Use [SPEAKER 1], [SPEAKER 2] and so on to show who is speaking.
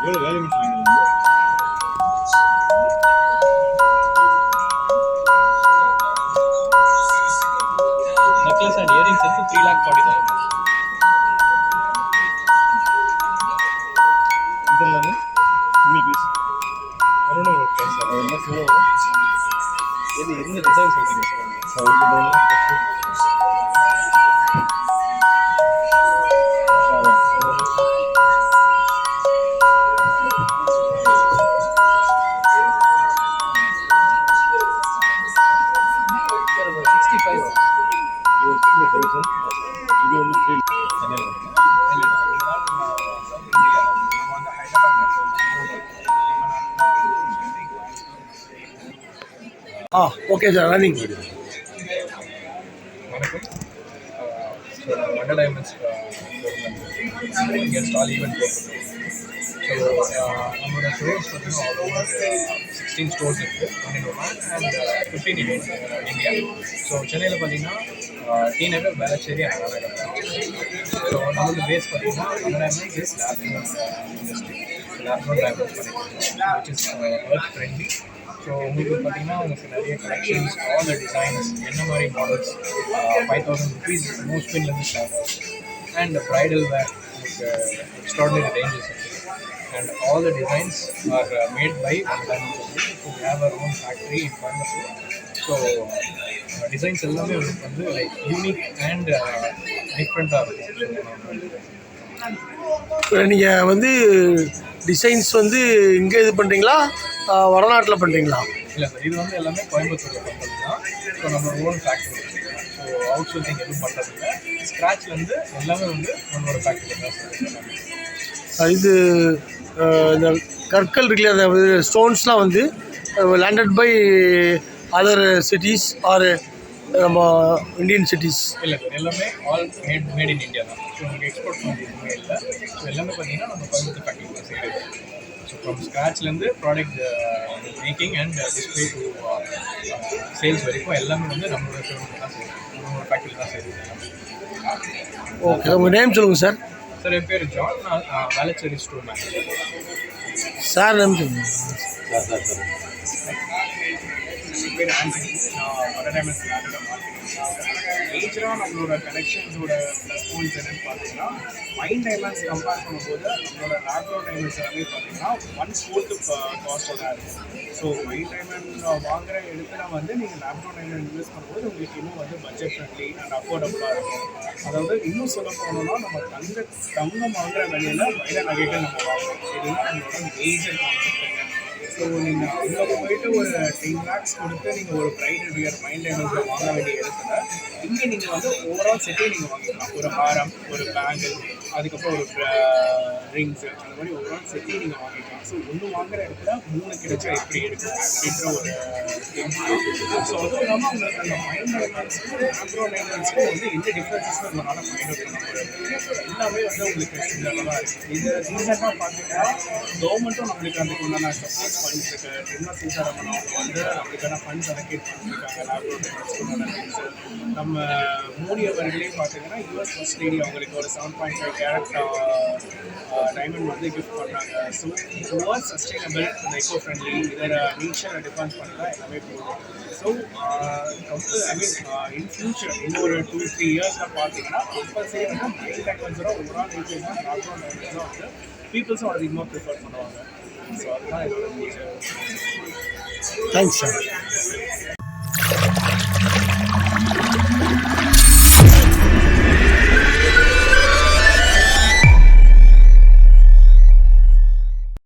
[SPEAKER 1] எவ்வளோ வேலை முடிச்சுருங்க
[SPEAKER 2] நெக்லஸ் அண்ட் இயரிங்ஸ் எடுத்து த்ரீ லேக் ஃபார்ட்டி தௌசண்ட்
[SPEAKER 1] இதெல்லாம் single piece
[SPEAKER 2] Arun okay sir
[SPEAKER 1] அது என்ன சொல்லுவோம்
[SPEAKER 2] எது எந்த டிசைன் சொல்கிறீங்க சார் சார்
[SPEAKER 3] ஆ ஓகே சார் ரன்னிங்
[SPEAKER 2] வணக்கம் ஸோ மண்ட டைமண்ட்ஸ் இங்கே ஸ்டால் ஈவெண்ட் போட்டுருக்கோம் ஸோ நம்மளோட ஸ்டோர்ஸ் பார்த்தீங்கன்னா ஆல் ஓவர் சிக்ஸ்டீன் ஸ்டோர்ஸ் இருக்குது one in one and fifteen in India so சென்னையில் பார்த்தீங்கன்னா டி நகர் வேளச்சேரி அண்ணா நகர் ஸோ நம்மளோட பேஸ் பார்த்தீங்கன்னா Anna Nagar is laptop industry laptop diamonds பண்ணியிருக்கோம் which is work friendly so உங்களுக்கு பார்த்தீங்கன்னா உங்களுக்கு நிறைய கலெக்ஷன்ஸ் ஆல் த டிசைன்ஸ் என்ன மாதிரி models five thousand rupees no ஸ்பின்லேருந்து start and bridal wear உங்களுக்கு extraordinary ranges and all the designs are made by one land so have our own factory in Coimbatore so designs எல்லாமே உங்களுக்கு வந்து like unique and டிஃப்ரெண்ட்டாக இருக்கும்.
[SPEAKER 3] நீங்கள் வந்து designs வந்து இங்கே இது பண்ணுறீங்களா வடநாட்டில் பண்ணுறீங்களா
[SPEAKER 2] இல்லை சார் இது வந்து எல்லாமே கோயம்புத்தூரில் பண்ணுறது தான். ஸோ நம்ம own factory so out sourcing எதுவும் பண்ணுறதில்ல ஸ்க்ராட்ச்லேருந்து எல்லாமே வந்து நம்மளோட ஃபேக்ட்ரி தான் சார்.
[SPEAKER 3] இது இந்த கற்கள் இருக்குல்ல அந்த ஸ்டோன்ஸ்லாம் வந்து landed by other cities are நம்ம இந்தியன் சிட்டிஸ்
[SPEAKER 2] இல்லை சார் எல்லாமே all made made in India தான். ஸோ உங்களுக்கு எக்ஸ்போர்ட் பண்ணி எதுவுமே இல்லை. ஸோ எல்லாமே பார்த்தீங்கன்னா நம்ம கோயம்புத்தூர் ஃபேக்ட்ரி தான் செய்யுது so from ஸ்க்ராட்ச்லேருந்து product making and display to sales வரைக்கும் எல்லாமே வந்து நம்மளோட ஷோரூம் தான் நம்மளோட ஃபேக்ட்ரி தான் செய்யுது
[SPEAKER 3] ஓகே உங்கள் நேம் சொல்லுங்கள் சார்
[SPEAKER 2] சார் என் பேர் ஜான் நான் Velachery store manager
[SPEAKER 3] sir name சொல்லுங்கள்
[SPEAKER 4] என் பேர் நான் வட டைமண்ட்ஸ் விளையாடுற மேஜராக நம்மளோட கலெக்ஷன்ஸோட ப்ளஸ் பாயிண்ட்ஸ் என்னென்னு பார்த்தீங்கன்னா மைண்ட் டைமண்ட்ஸ் கம்பேர் பண்ணும்போது நம்மளோட லேப்டாப் டைமண்ட்ஸ் எல்லாமே பார்த்தீங்கன்னா ஒன் ஃபோர்த்து காஸ்ட்டோட இருக்கும். ஸோ மைண்ட் டைமண்ட் வாங்குற இடத்துல வந்து நீங்கள் லேப்டாப் டைமண்ட் இன்வெஸ்ட் பண்ணும்போது உங்களுக்கு இன்னும் வந்து பட்ஜெட் ஃப்ரெண்ட்லி அண்ட் அஃபோர்டபுளாக இருக்கும். அதாவது இன்னும் சொல்ல போனோம்னா நம்ம தங்க தங்கம் வாங்குற வழியில் வைர நகைகள் நம்ம வாங்குறோம். இதுதான் நம்மளோட மேஜர் கான்செப்ட் ஸோ நீங்கள் அங்கே போயிட்டு ஒரு டென் லேக்ஸ் கொடுத்து நீங்கள் ஒரு பிரைடல் வியர் மைண்ட் டைமண்ட்ஸில் வாங்க வேண்டிய இடத்துல இங்கே நீங்கள் வந்து ஓவரால் செட்டே நீங்கள் வாங்கிக்கலாம். ஒரு ஹாரம் ஒரு பேங்கிள் அதுக்கப்புறம் ஒரு ரிங்ஸ் அந்த மாதிரி ஓவரால் செட்டே நீங்கள் வாங்கிக்கலாம். ஸோ ஒன்று வாங்குற இடத்துல மூணு கிடைச்சா எப்படி இருக்கும் அப்படின்ற ஒரு ஸோ அதுவும் இல்லாமல் உங்களுக்கு அந்த மைண்ட் டைமண்ட்ஸ்க்கும் ஆக்ரோ டைமண்ட்ஸ்க்கும் வந்து எந்த டிஃப்ரென்சஸும் உங்களால் ஃபைண்ட் அவுட் பண்ண முடியாது. எல்லாமே வந்து உங்களுக்கு சிந்தனமாக இருக்குது இது ரீசெண்டாக பார்த்தீங்கன்னா கவர்மெண்ட்டும் நம்மளுக்கு அதுக்கு உண்டான சப்போர்ட் ஃபண்ட்ஸ் இருக்கு நிர்மலா சீதாராமன் அவங்க வந்து நம்மளுக்கான ஃபண்ட்ஸ் அலோகேட் பண்ணியிருக்காங்க லேப்டாப் நம்ம மோடி அவர்களே பார்த்தீங்கன்னா யூஎஸ் ஃபர்ஸ்ட் லேடி அவங்களுக்கு ஒரு seven point five carat diamond வந்து கிஃப்ட் பண்ணாங்க ஸோ டுவர்ட் சஸ்டைனபிள் அந்த எக்கோ ஃப்ரெண்ட்லி இதர நேச்சரை டிஃபன்ஸ் பண்ணலாம் எல்லாமே போகும் so I mean in future இன்னொரு டூ த்ரீ இயர்ஸில் பார்த்தீங்கன்னா கம்பல்சரி வந்து மைண்ட் டைமண்ட்ஸோட ஓவரால் நேச்சர் தான் லாக்டவுன் டைமண்ட்ஸ் தான் வந்து பீப்புள்ஸும் அதிகமாக ப்ரிஃபர் பண்ணுவாங்க ஸோ அதுதான்